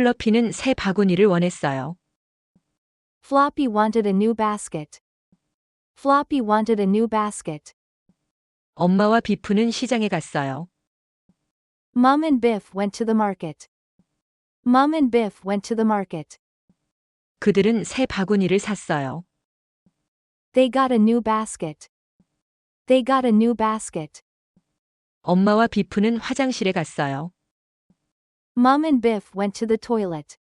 플러피는 새 바구니를 원했어요. Floppy wanted a new basket. Floppy wanted a new basket. 엄마와 비프는 시장에 갔어요. Mum and Biff went to the market. Mum and Biff went to the market. 그들은 새 바구니를 샀어요. They got a new basket. They got a new basket. 엄마와 비프는 화장실에 갔어요. Mum and Biff went to the toilet.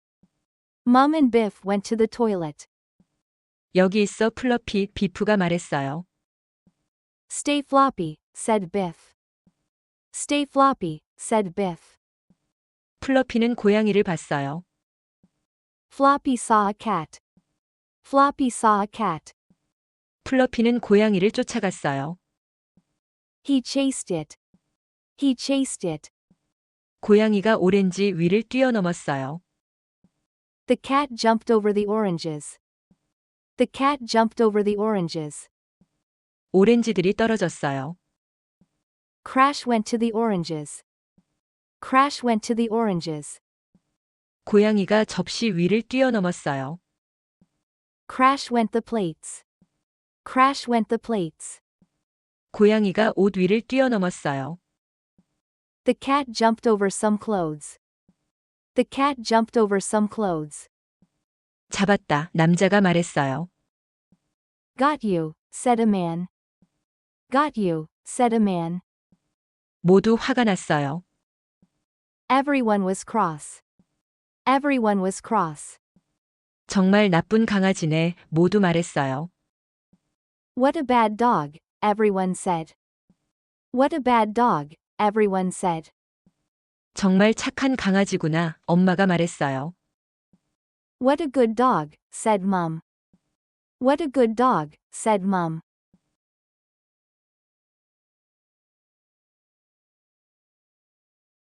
Mum and Biff went to the toilet. 여기 있어 플러피 비프가 말했어요. Stay floppy, said Biff. Stay floppy, said Biff. 플러피는 고양이를 봤어요. Floppy saw a cat. Floppy saw a cat. 플러피는 고양이를 쫓아갔어요. He chased it. He chased it. 고양이가 오렌지 위를 뛰어넘었어요. The cat jumped over the oranges. The cat jumped over the oranges. 오렌지들이 떨어졌어요. Crash went to the oranges. Crash went to the oranges. 고양이가 접시 위를 뛰어넘었어요. Crash went the plates. Crash went the plates. 고양이가 옷 위를 뛰어넘었어요. The cat jumped over some clothes. The cat jumped over some clothes. 잡았다. 남자가 말했어요. Got you, said a man. Got you, said a man. 모두 화가 났어요. Everyone was cross. Everyone was cross. 정말 나쁜 강아지네. 모두 말했어요. What a bad dog, everyone said. What a bad dog, everyone said. 정말 착한 강아지구나. 엄마가 말했어요. What a good dog, said Mum. What a good dog, said Mum.